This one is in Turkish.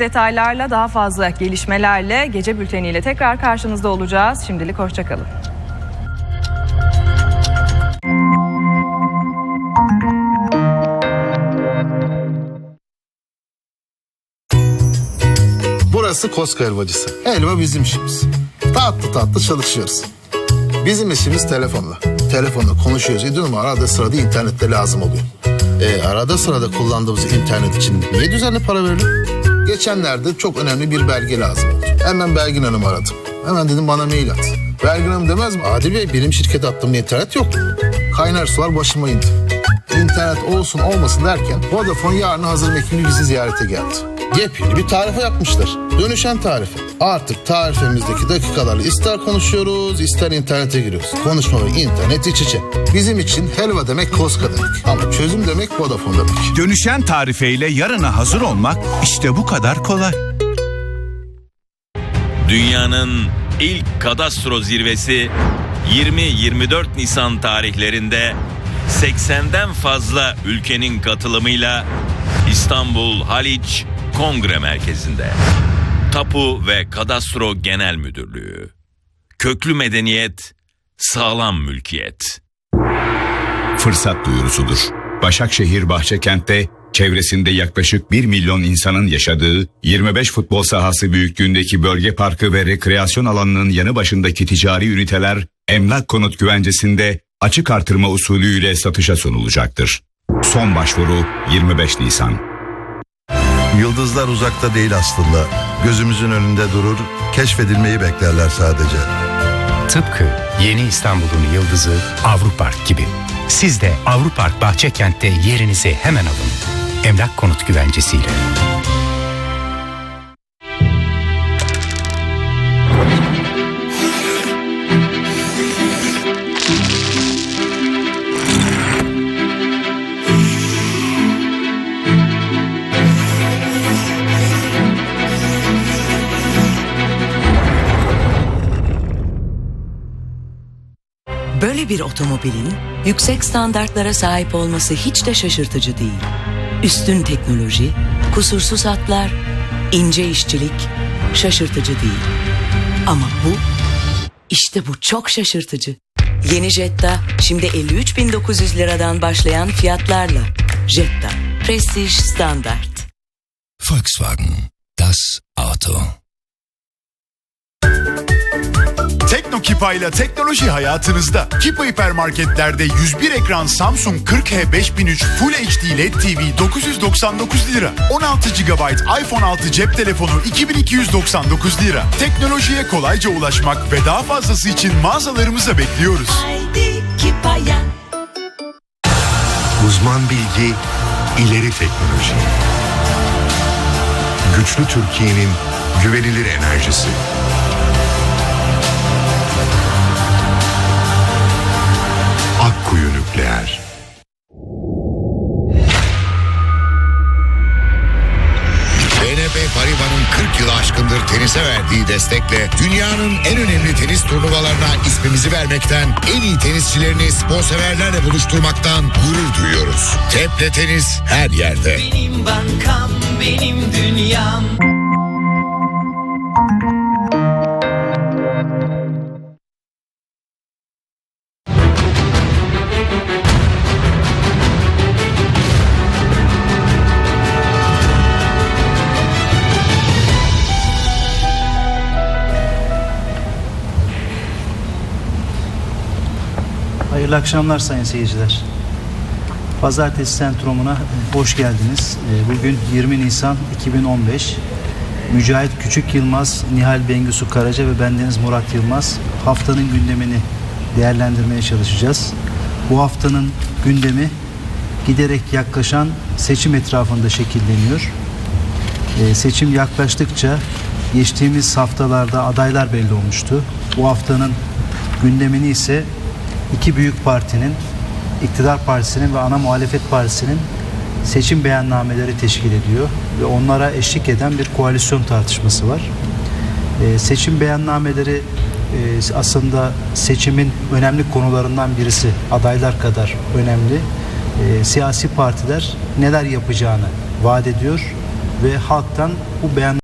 Detaylarla daha fazla gelişmelerle gece bülteniyle tekrar karşınızda olacağız. Şimdilik hoşçakalın. Burası Koska helvacısı. Helva bizim işimiz. Tatlı tatlı çalışıyoruz. Bizim işimiz telefonla. Telefonla konuşuyoruz. İdin arada sırada internette lazım oluyor. E, arada sırada kullandığımız internet için niye düzenli para verelim? Geçenlerde çok önemli bir belge lazım oldu. Hemen Belgin Hanım aradım. Hemen dedim bana mail at. Belgin Hanım demez mi? Adil Bey benim şirket attığım internet yok. Kaynar sular başıma indi. İnternet olsun olmasın derken Vodafone yarın hazır ekibini bizi ziyarete geldi. Yepyeni bir tarife yapmışlar. Dönüşen tarife. Artık tarifemizdeki dakikalarla ister konuşuyoruz ister internete giriyoruz. Konuşma ve internet iç içe. Bizim için helva demek koska demek. Ama çözüm demek Vodafone demek. Dönüşen tarifeyle yarına hazır olmak işte bu kadar kolay. Dünyanın ilk kadastro zirvesi 20-24 Nisan tarihlerinde 80'den fazla ülkenin katılımıyla İstanbul Haliç Kongre Merkezi'nde. Tapu ve Kadastro Genel Müdürlüğü. Köklü medeniyet, sağlam mülkiyet. fırsat duyurusudur. Başakşehir Bahçekent'te çevresinde yaklaşık 1 milyon insanın yaşadığı 25 futbol sahası büyüklüğündeki bölge parkı ve rekreasyon alanının yanı başındaki ticari üniteler emlak konut güvencesinde açık artırma usulüyle satışa sunulacaktır. Son başvuru 25 Nisan. Yıldızlar uzakta değil aslında. Gözümüzün önünde durur, keşfedilmeyi beklerler sadece. Tıpkı yeni İstanbul'un yıldızı Avrupark gibi. Siz de Avrupark Bahçekent'te yerinizi hemen alın. Emlak konut güvencesiyle. Böyle bir otomobilin yüksek standartlara sahip olması hiç de şaşırtıcı değil. Üstün teknoloji, kusursuz hatlar, ince işçilik şaşırtıcı değil. Ama bu, işte bu çok şaşırtıcı. Yeni Jetta şimdi 53.900 liradan başlayan fiyatlarla. Jetta, Prestige Standart. Volkswagen, das Auto. Teknokipa ile teknoloji hayatınızda. Kipa hipermarketlerde 101 ekran Samsung 40H 5003 Full HD LED TV 999 lira. 16 GB iPhone 6 cep telefonu 2299 lira. Teknolojiye kolayca ulaşmak ve daha fazlası için mağazalarımıza bekliyoruz. Haydi Kipa'ya. Uzman bilgi, ileri teknoloji. Güçlü Türkiye'nin güvenilir enerjisi. Tenise verdiği destekle dünyanın en önemli tenis turnuvalarına ismimizi vermekten, en iyi tenisçilerini sponsorlarla buluşturmaktan gurur duyuyoruz. Teple Tenis her yerde. Benim bankam, benim dünyam. Hayırlı akşamlar sayın seyirciler. Pazartesi Sentrum'una hoş geldiniz. Ee, Bugün 20 Nisan 2015. Mücahit Küçük Yılmaz, Nihal Bengisu Karaca ve bendeniz Murat Yılmaz haftanın gündemini değerlendirmeye çalışacağız. Bu haftanın gündemi giderek yaklaşan seçim etrafında şekilleniyor. Ee, Seçim yaklaştıkça geçtiğimiz haftalarda adaylar belli olmuştu. Bu haftanın gündemini ise iki büyük partinin iktidar partisinin ve ana muhalefet partisinin seçim beyannameleri teşkil ediyor ve onlara eşlik eden bir koalisyon tartışması var. Ee, seçim beyannameleri e, aslında seçimin önemli konularından birisi adaylar kadar önemli. Ee, siyasi partiler neler yapacağını vaat ediyor ve halktan bu beyan